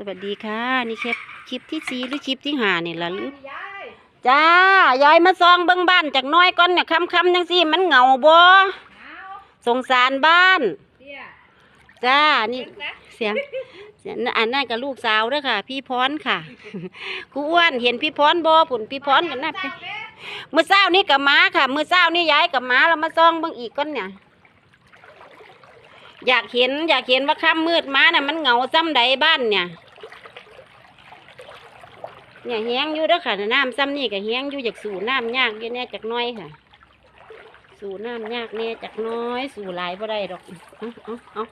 สวัสดีค่ะ นี่คลิปคลิปที่สี่หรือคลิปที่ห้านี่ล่ะหรือยายจ้ายายมาซองเบิ่งบ้านจากหน้อยก่อนเนี่ยคำคำๆจังสิมันเหงาบ่เอาสงสารบ้านเตี้ยจ้านี่เล็กนะเสียงเสียงอันนั้นกับลูกสาวเด้อค่ะ พี่พรค่ะครูอ้วนเห็นพี่พรบ่ผุนพี่พรกันนะเจ้าเด้มื้อเช้านี่กับม้าค่ะมื้อเช้านี่ยายกับม้าเรามาซองเบิ่งอีกก่อนเนี่ยอยากเห็น อยากเห็นว่าค่ำมืดม้าน่ะมันเหงาซ้ำใดบ้านเนี่ย เนี่ยแห้งอยู่เด้อค่ะน้ำซ้ำนี่ก็แห้งอยู่อยากสู่น้ำยากแน่จากน้อยค่ะ สู่น้ำยากแน่จากน้อย สู่หลายบ่ได้ดอกเอาเอาเอา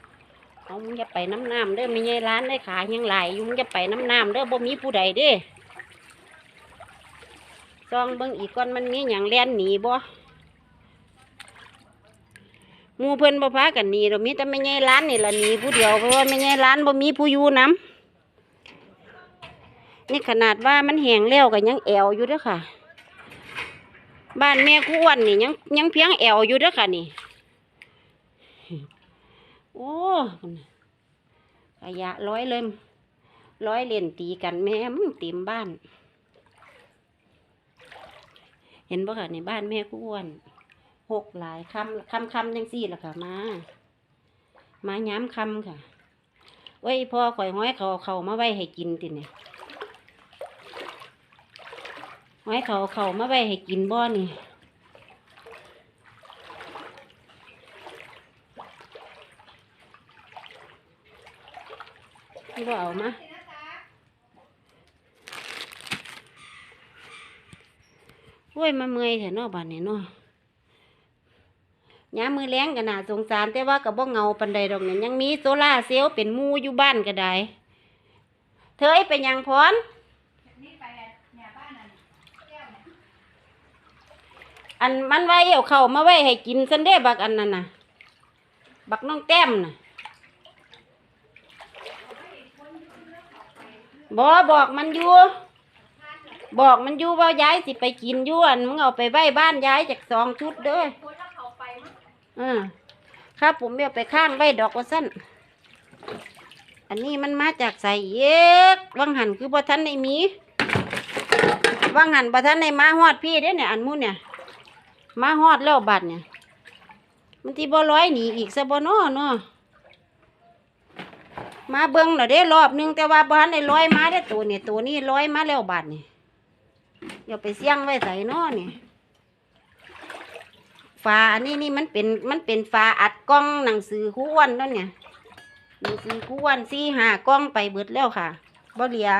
เอามึงอย่าไปน้ำน้ำเด้อไม่ใช่ร้านได้ขายยังหลายอยู่มึงอย่าไปน้ำน้ำเด้อบ่มีผู้ใดเด้ซองเบิ่งอีกก่อนมันมีหยังแล่นหนีบ่มูเพิ่นบ่พากันหนีเรามีแต่ไม่ใช่ร้านนี่ละหนีผู้เดียวเพราะว่าไม่ใช่ร้านบ่มีผู้อยู่นํ นี่ขนาดว่ามันแหงแล้วก็ยังแอวอยู่ด้อค่ะ บ้านแม่กุ้วนนี่ยังยังเพียงแอวอยู่ด้อค่ะนี่ โอ้ขยะร้อยเลยร้อยเล่นตีกันแม่มึงเต็มบ้าน เห็นบ่ค่ะในบ้านแม่กุ้วนหกหลายคำคำคำยังสี่ละค่ะมา มาย้ำคำค่ะเว้ยพ่อข่อยห้อยเขาเอาเขามาไว้ให้กินติเนี่ย ไว้เขาเขามาไว้ให้กินบ่อนี่นี่บ่เอามาโอ้ยมาเมื่อยแถวนอกบ้านนี่เนาะยามมือแรงกันน่าสงสารแต่ว่ากับบ่เงาปันใดดอกเนี่ยยังมีโซล่าเซลล์เป็นมูอยู่บ้านก็ได้ เธอไปยังพร นี่ไปเนี่ยบ้านนั่นแก้วเนี่ย อันมันไว้เอาเข้ามาไว้ให้กินซันเด้บักอันนั้นน่ะ บักน้องแต้มน่ะบอบอกมันอยู่บอกมันอยู่ว่าย้ายสิไปกินอยู่อันมึงเอาไปไว้บ้านย้ายจากสองชุดเด้อคนแล้าไปมั้งอืมครับผมเอาไปข้างไว้ดอกว่าสั้นอันนี้มันมาจากใส่เย็กวังหันคือบ่ทันในมีวังหันบ่ทันในมาฮอดพี่เด้เนี่ยอันหมู้เนี่ย มาฮอดแล้วบัดเนี่ย มันที่บ่ร้อยหนีอีกซะบ่น้อเนาะมาเบิ่งหน่อยเด้รอบหนึงแต่ว่าบ้านในร้อยมาได้ตัวเนี่ยตัวนี้ร้อยมาแล้วบัดเนี่ยอย่าไปเสี่ยงไว้ใส่น้อเนี่ยฝาอันนี้นี่มันเป็นมันเป็นฝาอัดกล้องหนังสือคู่อ้วันนั่นเนี่ยหนังสือคู่อ้วันสี่ห้ากล้องไปเบิดแล้วค่ะบ่เหลีย